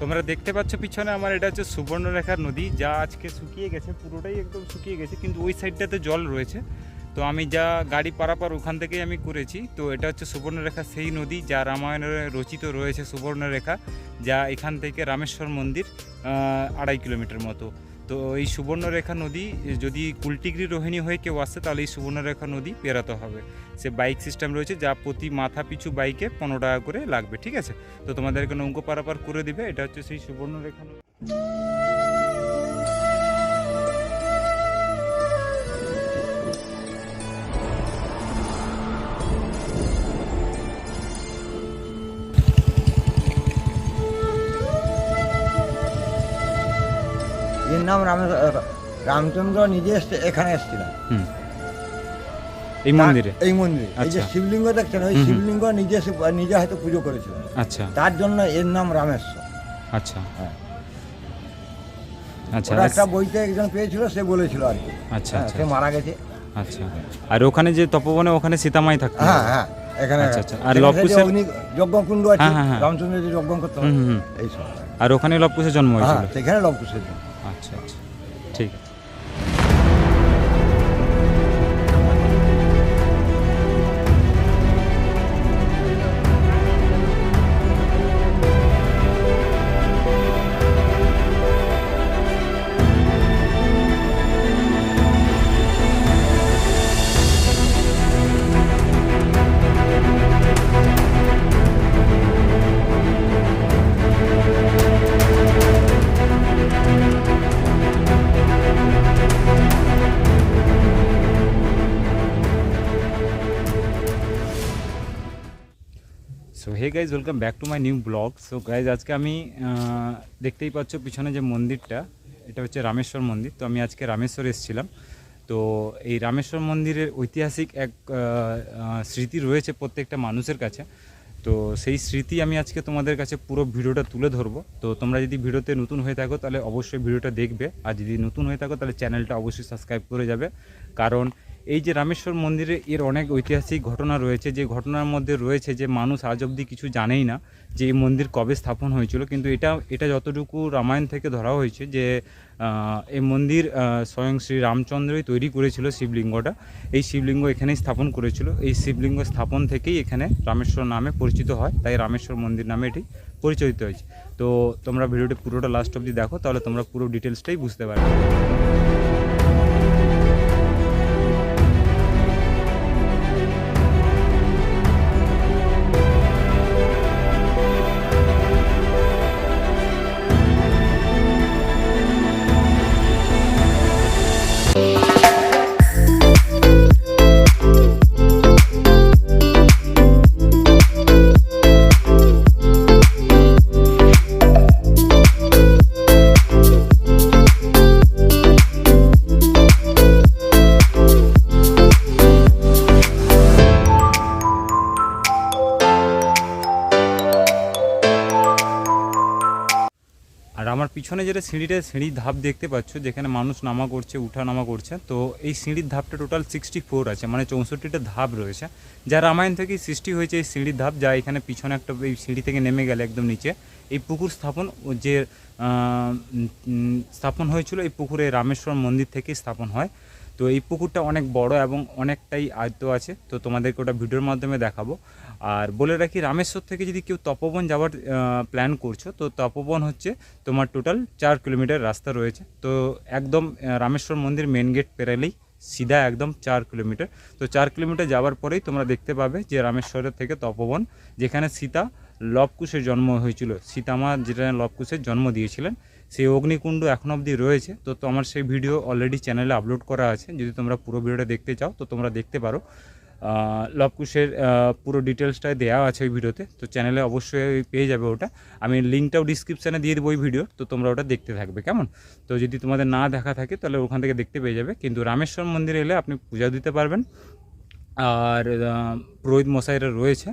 তোমরা দেখতে পাচ্ছ পিছনে আমার এটা হচ্ছে সুবর্ণরেখা নদী, যা আজকে শুকিয়ে গেছে, পুরোটাই একদম শুকিয়ে গেছে, কিন্তু ওই সাইডটাতে জল রয়েছে। তো আমি যা গাড়ি পারাপার ওখান থেকেই আমি করেছি। তো এটা হচ্ছে সুবর্ণরেখা, সেই নদী যা রামায়ণে রচিত রয়েছে সুবর্ণরেখা, যা এখান থেকে রামেশ্বর মন্দির আড়াই কিলোমিটার মতো। তো এই সুবর্ণরেখা নদী, যদি কুলটিগ্রি রোহিণী হয়ে কেউ আসে, তাহলে এই সুবর্ণরেখা নদী পেরাতে হবে। সে বাইক সিস্টেম রয়েছে যা প্রতি মাথা পিছু বাইকে পনেরো টাকা করে লাগবে, ঠিক আছে? তো তোমাদেরকে নৌকো পারাপার করে দিবে, এটা হচ্ছে সেই সুবর্ণরেখা নদী। নাম রাম রামচন্দ্র নিজে এসছে এখানে এসেছিলেন। এই মন্দিরে? এই মন্দিরে। এই যে আচ্ছা। শিবলিঙ্গ দেখছেন ওই। শিবলিঙ্গ নিজে নিজে হয়তো পুজো করেছিলেন। আচ্ছা। তার জন্য এর নাম রামেশ্বর। আচ্ছা। হ্যাঁ। আচ্ছা একটা বইতে একজন পেয়েছিল সে বলেছিল আর কি। আচ্ছা হ্যাঁ, আচ্ছা। সে মারা গেছে। আচ্ছা। আর ওখানে যে তপবনে ওখানে সীতামাই থাকতো? হ্যাঁ হ্যাঁ এখানে আচ্ছা, আচ্ছা। আর লবকুশের- যজ্ঞকুণ্ড আছে হ্যাঁ। রামচন্দ্র যে যজ্ঞ হুম হুম। আর ওখানে লবকুশের জন্ম হ্যাঁ হয়েছিল সেখানে লবকুশের জন্য। আচ্ছা আচ্ছা। So hey guys welcome back to my new blog so guys আজকে আমি দেখতেই পাচ্ছ পিছনে যে মন্দিরটা, এটা হচ্ছে রামেশ্বর মন্দির। তো আমি আজকে রামেশ্বর এসেছিলাম। তো এই রামেশ্বর মন্দিরের ঐতিহাসিক এক স্মৃতি রয়েছে প্রত্যেকটা মানুষের কাছে। তো সেই স্মৃতি আমি আজকে তোমাদের কাছে পুরো ভিডিওটা তুলে ধরবো। তো তোমরা যদি ভিডিওতে নতুন হয়ে থাকো, তাহলে অবশ্যই ভিডিওটা দেখবে। আর যদি নতুন হয়ে থাকো, তাহলে চ্যানেলটা অবশ্যই সাবস্ক্রাইব করে যাবে। কারণ এই যে রামেশ্বর মন্দিরে এর অনেক ঐতিহাসিক ঘটনা রয়েছে, যে ঘটনার মধ্যে রয়েছে যে মানুষ আজ অবধি কিছু জানেই না যে এই মন্দির কবে স্থাপন হয়েছিল, কিন্তু এটা এটা যতটুকু রামায়ণ থেকে ধরা হয়েছে যে এই মন্দির স্বয়ং শ্রী রামচন্দ্রই তৈরি করেছিল শিবলিঙ্গটা। এই শিবলিঙ্গ এখানেই স্থাপন করেছিল। এই শিবলিঙ্গ স্থাপন থেকেই এখানে রামেশ্বর নামে পরিচিত হয়, তাই রামেশ্বর মন্দির নামে এটি পরিচালিত হয়েছে। তো তোমরা ভিডিওটি পুরোটা লাস্ট অবধি দেখো, তাহলে তোমরা পুরো ডিটেলসটাই বুঝতে পারবে। আমার পিছনে যেটা সিঁড়িটা, সিঁড়ির ধাপ দেখতে পাচ্ছ, যেখানে মানুষ নামা করছে, উঠা নামা করছে, তো এই সিঁড়ির ধাপটা টোটাল সিক্সটি ফোর আছে মানে চৌষট্টিটা ধাপ রয়েছে। যা রামায়ণ থেকেই সৃষ্টি হয়েছে এই সিঁড়ির ধাপ, যা এখানে পিছনে একটা এই সিঁড়ি থেকে নেমে গেলে একদম নিচে। এই পুকুর স্থাপন যে স্থাপন হয়েছিল, এই পুকুরে রামেশ্বর মন্দির থেকেই স্থাপন হয়। তো এই পুকুরটা অনেক বড় এবং অনেকটাই আয়ত্ত আছে। তো তোমাদেরকে ওটা ভিডিওর মাধ্যমে দেখাবো। আর বলে রাখি, রামেশ্বর থেকে যদি কেউ তপবন যাওয়ার প্ল্যান করছ, তো তপবন হচ্ছে তোমার টোটাল চার কিলোমিটার রাস্তা রয়েছে। তো একদম রামেশ্বর মন্দির মেন গেট পেরালেই সিধা একদম চার কিলোমিটার তো চার কিলোমিটার যাওয়ার পরেই তোমরা দেখতে পাবে যে রামেশ্বরের থেকে তপবন, যেখানে সীতা লবকুশের জন্ম হয়েছিল। সীতামা যেটা লবকুশের জন্ম দিয়েছিলেন সেই অগ্নিকুণ্ড এখন অবধি রয়েছে। তো তো আমার সেই ভিডিও অলরেডি চ্যানেলে আপলোড করা আছে। যদি তোমরা পুরো ভিডিওটা দেখতে চাও, তো তোমরা দেখতে পারো। লবকুশের পুরো ডিটেলসটাই দেওয়া আছে ওই ভিডিওতে তো। চ্যানেলে অবশ্যই পেয়ে যাবে ওটা। আমি লিঙ্কটাও ডিসক্রিপশানে দিয়ে দেবো ওই ভিডিও তো তোমরা ওটা দেখতে থাকবে, কেমন? তো যদি তোমাদের না দেখা থাকে, তাহলে ওখান থেকে দেখতে পেয়ে যাবে। কিন্তু রামেশ্বর মন্দিরে এলে আপনি পূজা দিতে পারবেন। আর পুরোহিত মশাইরা রয়েছে।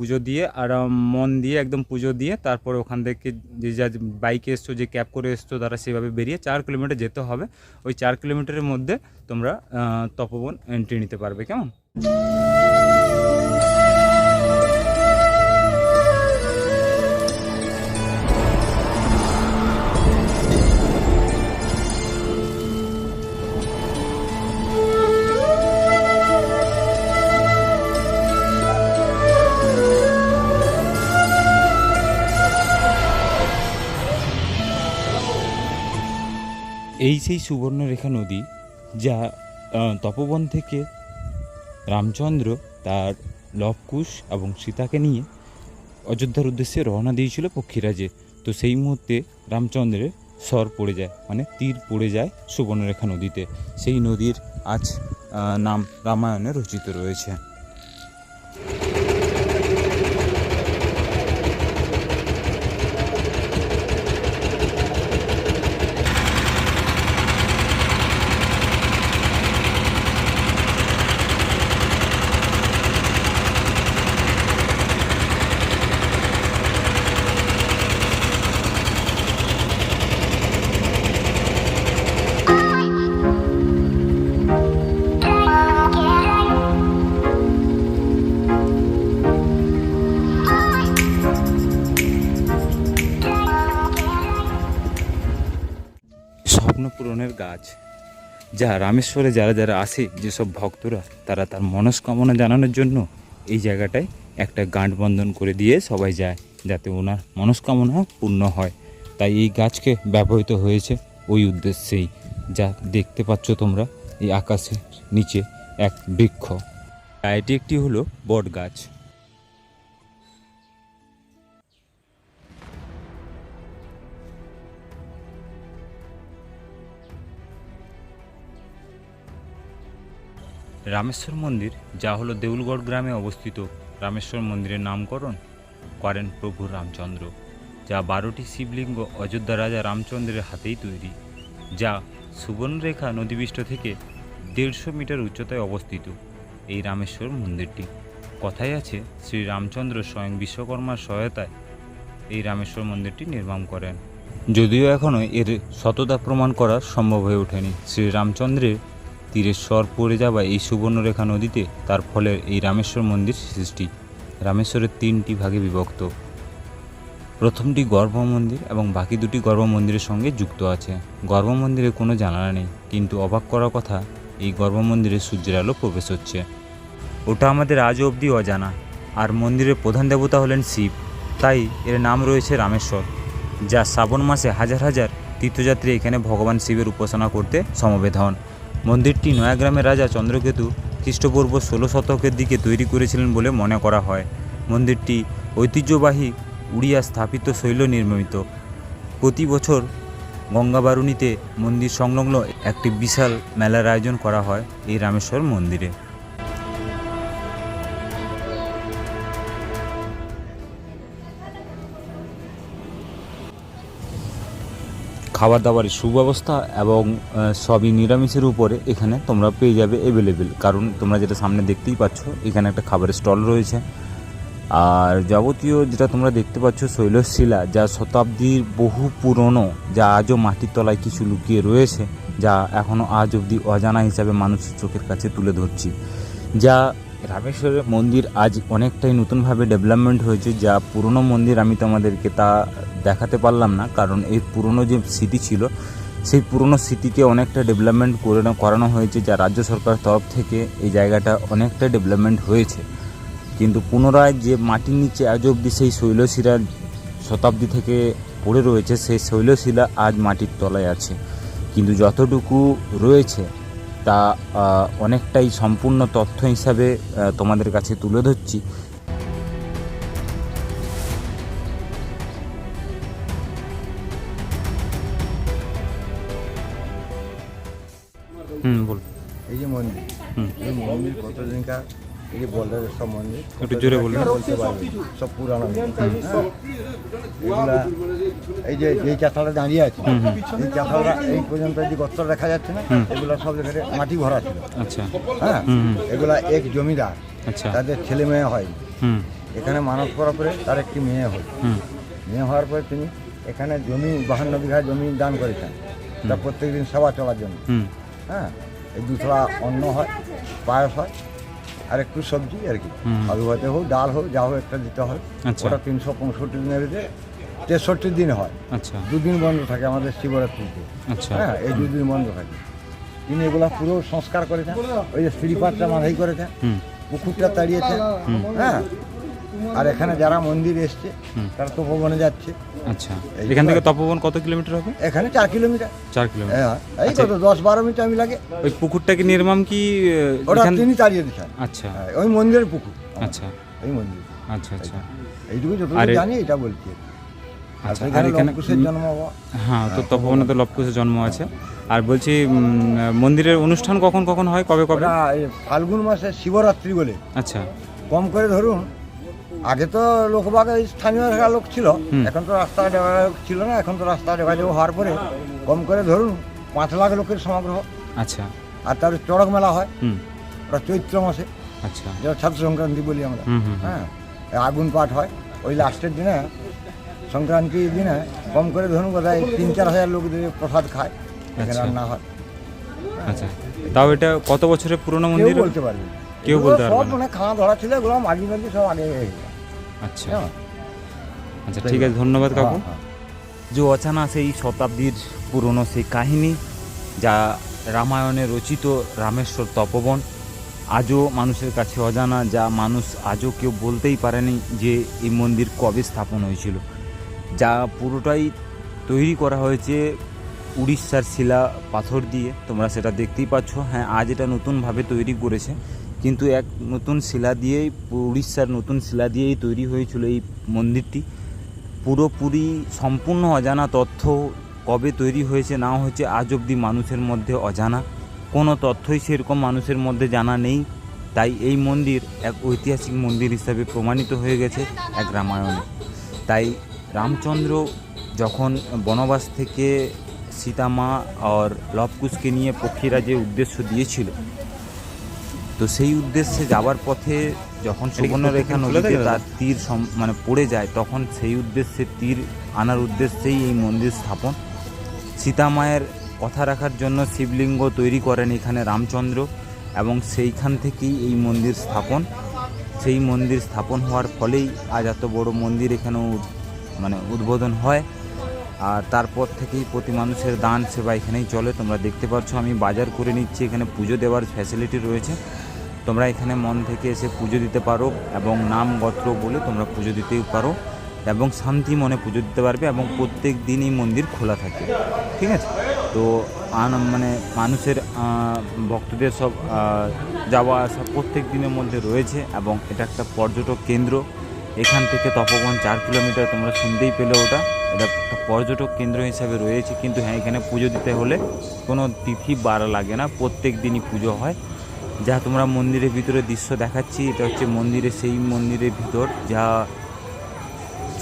পুজো দিয়ে আর মন দিয়ে একদম পুজো দিয়ে তারপরে ওখান থেকে যে যা বাইকে এসছো, যে ক্যাব করে এসছো, তারা সেভাবে বেরিয়ে চার কিলোমিটার যেতে হবে। ওই চার কিলোমিটারের মধ্যে তোমরা তপবন এন্ট্রি নিতে পারবে, কেমন? এই সেই সুবর্ণরেখা নদী যা তপবন থেকে রামচন্দ্র তার লবকুশ এবং সীতাকে নিয়ে অযোধ্যার উদ্দেশ্যে রওনা দিয়েছিল পক্ষীরাজে। তো সেই মুহূর্তে রামচন্দ্রের স্বর পড়ে যায় মানে তীর পড়ে যায় সুবর্ণরেখা নদীতে। সেই নদীর আজ নাম রামায়ণে রচিত রয়েছে। যা রামেশ্বরে, যারা যারা আসে যেসব ভক্তরা, তারা তার মনস্কামনা জানানোর জন্য এই জায়গাটায় একটা গাঁট বন্ধন করে দিয়ে সবাই যায়, যাতে ওনার মনস্কামনা পূর্ণ হয়। তাই এই গাছকে ব্যবহৃত হয়েছে ওই উদ্দেশ্যেই। যা দেখতে পাচ্ছ তোমরা, এই আকাশের নিচে এক বৃক্ষ। এটি একটি হলো বট গাছ রামেশ্বর মন্দির, যা হলো দেউলগড় গ্রামে অবস্থিত। রামেশ্বর মন্দিরের নামকরণ করেন প্রভু রামচন্দ্র, যা বারোটি শিবলিঙ্গ অযোধ্যা রাজা রামচন্দ্রের হাতেই তৈরি, যা সুবর্ণরেখা নদীপৃষ্ঠ থেকে দেড়শো মিটার উচ্চতায় অবস্থিত এই রামেশ্বর মন্দিরটি। কথাই আছে, শ্রী রামচন্দ্র স্বয়ং বিশ্বকর্মার সহায়তায় এই রামেশ্বর মন্দিরটি নির্মাণ করেন। যদিও এখনও এর সততা প্রমাণ করা সম্ভব হয়ে ওঠেনি। শ্রী রামচন্দ্রের তীরের স্বর পড়ে যাওয়া এই সুবর্ণরেখা নদীতে, তার ফলে এই রামেশ্বর মন্দির সৃষ্টি। রামেশ্বরের তিনটি ভাগে বিভক্ত। প্রথমটি গর্ভ মন্দির এবং বাকি দুটি গর্ভ মন্দিরের সঙ্গে যুক্ত আছে। গর্ভ মন্দিরে কোনো জানালা নেই, কিন্তু অবাক করার কথা, এই গর্ভ মন্দিরে সূর্যের আলো প্রবেশ হচ্ছে। ওটা আমাদের আজও অবধি অজানা, আর মন্দিরের প্রধান দেবতা হলেন শিব, তাই এর নাম রয়েছে রামেশ্বর, যা শ্রাবণ মাসে হাজার হাজার তীর্থযাত্রী এখানে ভগবান শিবের উপাসনা করতে সমবেত হন। মন্দিরটি নয়াগ্রামের রাজা চন্দ্রকেতু খ্রিস্টপূর্ব ষোলো শতকের দিকে তৈরি করেছিলেন বলে মনে করা হয়। মন্দিরটি ঐতিহ্যবাহী উড়িয়া স্থাপিত শৈল নির্মিত। প্রতি বছর গঙ্গাবারুণীতে মন্দির সংলগ্ন একটি বিশাল মেলার আয়োজন করা হয় এই রামেশ্বর মন্দিরে। খাবার দাবারের সুব্যবস্থা এবং সবই নিরামিষের উপরে এখানে তোমরা পেয়ে যাবে অ্যাভেলেবেল কারণ তোমরা যেটা সামনে দেখতেই পাচ্ছ, এখানে একটা খাবারের স্টল রয়েছে। আর যাবতীয় যেটা তোমরা দেখতে পাচ্ছ, শৈলশিলা, যা শতাব্দীর বহু পুরনো, যা আজও মাটির তলায় কিছু লুকিয়ে রয়েছে, যা এখনও আজ অবধি অজানা হিসাবে মানুষের চোখের কাছে তুলে ধরছি। যা রামেশ্বরের মন্দির আজ অনেকটাই নতুনভাবে ডেভেলপমেন্ট হয়েছে, যা পুরনো মন্দির আমি তোমাদেরকে তা দেখাতে পারলাম না, কারণ এই পুরনো যে স্মৃতি ছিল, সেই পুরনো স্মৃতিকে অনেকটা ডেভেলপমেন্ট করে করানো হয়েছে, যা রাজ্য সরকারের তরফ থেকে এই জায়গাটা অনেকটা ডেভেলপমেন্ট হয়েছে। কিন্তু পুনরায় যে মাটির নিচে আজ অবধি সেই শৈলশিলা শতাব্দী থেকে পড়ে রয়েছে, সেই শৈলশিলা আজ মাটির তলায় আছে। কিন্তু যতটুকু রয়েছে, তা অনেকটাই সম্পূর্ণ তথ্য হিসাবে তোমাদের কাছে তুলে ধরছি। হুম বল। এই যে মন্দির হুম। এই মন্দির কতদিনকার? এই যে বলদেবেশ্বর মন্দির একটু জোরে বলুন। বলতে পারবে সব পুরানো। এগুলা এই যে যেই চাতালটা দাঁড়িয়ে আছে এই চাতালটা এই পর্যন্ত যে দেখা যাচ্ছে না এগুলা সব মাটি ভরা ছিল। আচ্ছা। হ্যাঁ। এগুলা এক জমিদার আচ্ছা। তাদের ছেলে মেয়ে হয় হুম। এখানে মানব করার পরে তার একটি মেয়ে হয় হুম। মেয়ে হওয়ার পরে তিনি এখানে জমি বাহান্ন বিঘা জমি দান করেছেন। তা প্রত্যেকদিন সেবা চলার জন্য। হ্যাঁ? এই দুথলা অন্ন হয় পায়স হয় আর একটু সবজি আর কি। আলু ভাতে হোক ডাল হোক যা হোক একটা দিতে হয়। আচ্ছা। ওটা তিনশো পঁয়ষট্টি দিনের যে তেষট্টি দিন হয়। আচ্ছা। দুদিন বন্ধ থাকে আমাদের শিবরাত্রিতে আচ্ছা। হ্যাঁ এই দুদিন বন্ধ থাকে। তিনি এগুলা পুরো সংস্কার করেছেন ওই যে শ্রীপাতটা মাথাই করেছেন পুকুরটা তাড়িয়েছেন হ্যাঁ আর এখানে যারা মন্দির এসছে। তারা তপবনে যাচ্ছে। আচ্ছা। এখান থেকে তপবন কত কিলোমিটার হবে? এখানে চার কিলোমিটার। চার কিলোমিটার। হ্যাঁ এই আচ্ছা। কত দশ বারো মিনিট আমি লাগে। ওই পুকুরটাকে নির্মাণ কি ওটা তিনি তাড়িয়ে দিচ্ছেন আচ্ছা। হ্যাঁ, ওই মন্দিরের পুকুর। আচ্ছা। এই মন্দির। আচ্ছা আচ্ছা। এইটুকু যতটুকু জানি এটা বলছি। আচ্ছা বাবা। হ্যাঁ তো তপবনে তো লবকুশের জন্ম আছে। আর বলছি মন্দিরের অনুষ্ঠান কখন কখন হয় কবে কবে? ফাল্গুন মাসে শিবরাত্রি বলে। আচ্ছা। কম করে ধরুন আগে তো লোকবাগ এই স্থানীয় লোক ছিল। এখন তো রাস্তা যোগাযোগ ছিল না এখন তো রাস্তা যোগাযোগ হওয়ার পরে কম করে ধরুন পাঁচ লাখ লোকের সমাগ্রহ। আচ্ছা। আর তার চড়ক মেলা হয়। ওটা চৈত্র মাসে। আচ্ছা। যেটা ছাত্র সংক্রান্তি বলি আমরা। হ্যাঁ আগুন পাঠ হয়। ওই লাস্টের দিনে সংক্রান্তির দিনে কম করে ধরুন বোধহয় তিন চার হাজার লোক দিয়ে প্রসাদ খায়। আচ্ছা। রান্না হয়। আচ্ছা। তাও এটা কত বছরের পুরনো মন্দির? বলতে পারবে কেউ বলতে পারবে না। মানে খাওয়া ধরা ছিল এগুলো মাঝি মাঝি সব আগে হয়ে গেছে। আচ্ছা। হ্যাঁ। আচ্ছা ঠিক আছে ধন্যবাদ কাকু। হ্যাঁ, হ্যাঁ। যে অচানা সেই শতাব্দীর পুরনো সেই কাহিনী যা রামায়ণে রচিত রামেশ্বর তপবন আজও মানুষের কাছে অজানা যা মানুষ আজও কেউ বলতেই পারেনি যে এই মন্দির কবে স্থাপন হয়েছিল। যা পুরোটাই তৈরি করা হয়েছে উড়িষ্যার শিলা পাথর দিয়ে তোমরা সেটা দেখতেই পাচ্ছ। হ্যাঁ আজ এটা নতুনভাবে তৈরি করেছে। কিন্তু এক নতুন শিলা দিয়েই, উড়িষ্যার নতুন শিলা দিয়েই তৈরি হয়েছিল এই মন্দিরটি। পুরোপুরি সম্পূর্ণ অজানা তথ্য কবে তৈরি হয়েছে না হয়েছে আজ অবধি মানুষের মধ্যে অজানা। কোনো তথ্যই সেরকম মানুষের মধ্যে জানা নেই। তাই এই মন্দির এক ঐতিহাসিক মন্দির হিসাবে প্রমাণিত হয়ে গেছে এক রামায়ণে। তাই রামচন্দ্র যখন বনবাস থেকে সীতামা আর লবকুশকে নিয়ে পক্ষীরা যে উদ্দেশ্য দিয়েছিল তো সেই উদ্দেশ্যে যাওয়ার পথে যখন সুবর্ণরেখা নদীতে তার তীর মানে পড়ে যায় তখন সেই উদ্দেশ্যে তীর আনার উদ্দেশ্যেই এই মন্দির স্থাপন। সীতামায়ের কথা রাখার জন্য শিবলিঙ্গ তৈরি করেন এখানে রামচন্দ্র এবং সেইখান থেকেই এই মন্দির স্থাপন। সেই মন্দির স্থাপন হওয়ার ফলেই আজ এত বড় মন্দির এখানে উদ- মানে উদ্বোধন হয়। আর তারপর থেকেই প্রতি মানুষের দান সেবা এখানেই চলে। তোমরা দেখতে পাচ্ছ আমি বাজার করে নিচ্ছি। এখানে পুজো দেওয়ার ফ্যাসিলিটি রয়েছে। তোমরা এখানে মন থেকে এসে পুজো দিতে পারো এবং নাম গোত্র বলে তোমরা পুজো দিতেও পারো এবং শান্তি মনে পুজো দিতে পারবে এবং প্রত্যেক দিনই মন্দির খোলা থাকে, ঠিক আছে? তো মানে মানুষের ভক্তদের সব যাওয়া আসা প্রত্যেক দিনের মধ্যে রয়েছে এবং এটা একটা পর্যটক কেন্দ্র। এখান থেকে তপবন চার কিলোমিটার তোমরা শুনতেই পেলে ওটা। এটা একটা পর্যটক কেন্দ্র হিসাবে রয়েছে, কিন্তু হ্যাঁ এখানে পুজো দিতে হলে কোনো তিথি বার লাগে না। প্রত্যেক দিনই পুজো হয়। যা তোমরা মন্দিরের ভিতরে দৃশ্য দেখাচ্ছি, এটা হচ্ছে মন্দিরের সেই মন্দিরের ভিতর যা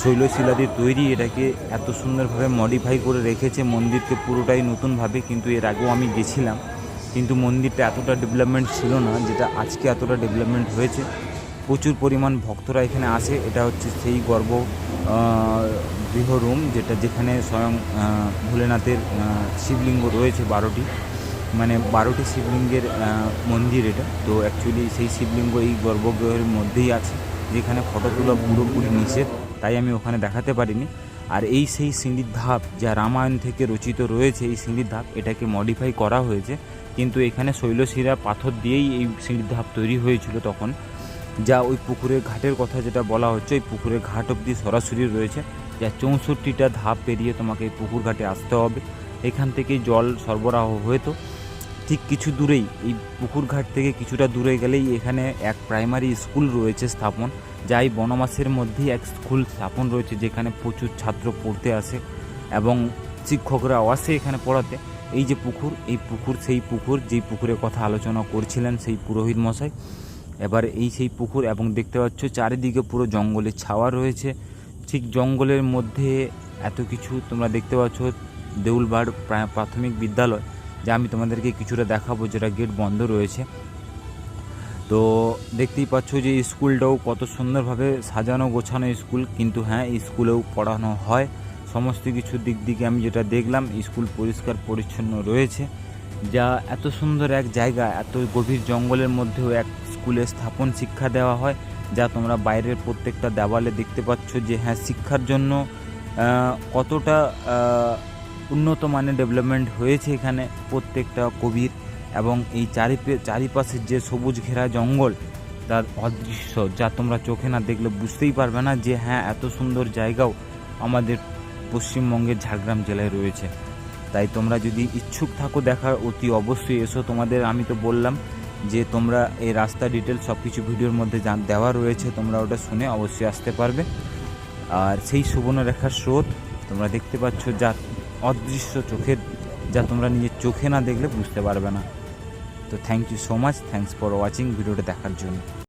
শৈলশিলা দিয়ে তৈরি, এটাকে এত সুন্দরভাবে মডিফাই করে রেখেছে, মন্দিরকে পুরোটাই নতুনভাবে, কিন্তু এর আগেও আমি গেছিলাম। কিন্তু মন্দিরটা এতটা ডেভেলপমেন্ট ছিল না, যেটা আজকে এতটা ডেভেলপমেন্ট হয়েছে। প্রচুর পরিমাণ ভক্তরা এখানে আসে, এটা হচ্ছে সেই গর্ব গৃহরুম যেটা যেখানে স্বয়ং ভোলেনাথের শিবলিঙ্গ রয়েছে বারোটি। মানে বারোটি শিবলিঙ্গের মন্দির এটা। তো অ্যাকচুয়ালি সেই শিবলিঙ্গ এই গর্ভগৃহের মধ্যেই আছে, যেখানে ফটো তোলা পুরোপুরি নিষেধ, তাই আমি ওখানে দেখাতে পারিনি। আর এই সেই সিঁড়ির ধাপ যা রামায়ণ থেকে রচিত রয়েছে, এই সিঁড়ির ধাপ এটাকে মডিফাই করা হয়েছে। কিন্তু এখানে শৈলশিরা পাথর দিয়েই এই সিঁড়ির ধাপ তৈরি হয়েছিল তখন। যা ওই পুকুরের ঘাটের কথা যেটা বলা হচ্ছে, ওই পুকুরের ঘাট অবধি সরাসরি রয়েছে। যা চৌষট্টিটা ধাপ পেরিয়ে তোমাকে এই পুকুর ঘাটে আসতে হবে। এখান থেকে জল সরবরাহ হতো। ঠিক কিছু দূরেই, এই পুকুর ঘাট থেকে কিছুটা দূরে গেলেই এখানে এক প্রাইমারি স্কুল রয়েছে স্থাপন যা এই বনমাসের মধ্যেই এক স্কুল স্থাপন রয়েছে যেখানে প্রচুর ছাত্র পড়তে আসে এবং শিক্ষকরাও আসে এখানে পড়াতে। এই যে পুকুর, এই পুকুর, সেই পুকুর, যেই পুকুরের কথা আলোচনা করছিলেন সেই পুরোহিত মশাই, এবার এই সেই পুকুর এবং দেখতে পাচ্ছ চারিদিকে পুরো জঙ্গলের ছাওয়া রয়েছে। ঠিক জঙ্গলের মধ্যে এত কিছু তোমরা দেখতে পাচ্ছ, দেউলবাড় প্রা- প্রাথমিক বিদ্যালয় যা আমি তোমাদেরকে কিছুটা দেখাবো যেটা গেট বন্ধ রয়েছে। তো দেখতেই পাচ্ছ যে স্কুলটাও কত সুন্দরভাবে সাজানো গোছানো স্কুল, কিন্তু হ্যাঁ স্কুলেও পড়ানো হয়। সমস্ত কিছু দিক দিকে আমি যেটা দেখলাম, স্কুল পরিষ্কার পরিচ্ছন্ন রয়েছে। যা এত সুন্দর এক জায়গা, এত গভীর জঙ্গলের মধ্যেও এক স্কুলে স্থাপন শিক্ষা দেওয়া হয়, যা তোমরা বাইরের প্রত্যেকটা দেওয়ালে দেখতে পাচ্ছ যে হ্যাঁ শিক্ষার জন্য কতটা উন্নত মানের ডেভেলপমেন্ট হয়েছে এখানে প্রত্যেকটা কবির এবং এই চারিপে, চারিপাশের যে সবুজ ঘেরা জঙ্গল, তার অদৃশ্য যা তোমরা চোখে না দেখলে বুঝতেই পারবে না যে হ্যাঁ এত সুন্দর জায়গাও আমাদের পশ্চিমবঙ্গের ঝাড়গ্রাম জেলায় রয়েছে। তাই তোমরা যদি ইচ্ছুক থাকো দেখার, অতি অবশ্যই এসো। তোমাদের আমি তো বললাম যে তোমরা এই রাস্তা ডিটেলস সব কিছু ভিডিওর মধ্যে দেওয়া রয়েছে, তোমরা ওটা শুনে অবশ্যই আসতে পারবে। আর সেই সুবর্ণরেখার স্রোত তোমরা দেখতে পাচ্ছ যা অদৃশ্য চোখের যা তোমরা নিজের চোখে না দেখলে বুঝতে পারবে না। তো thank you so much thanks for watching ভিডিওটা দেখার জন্য।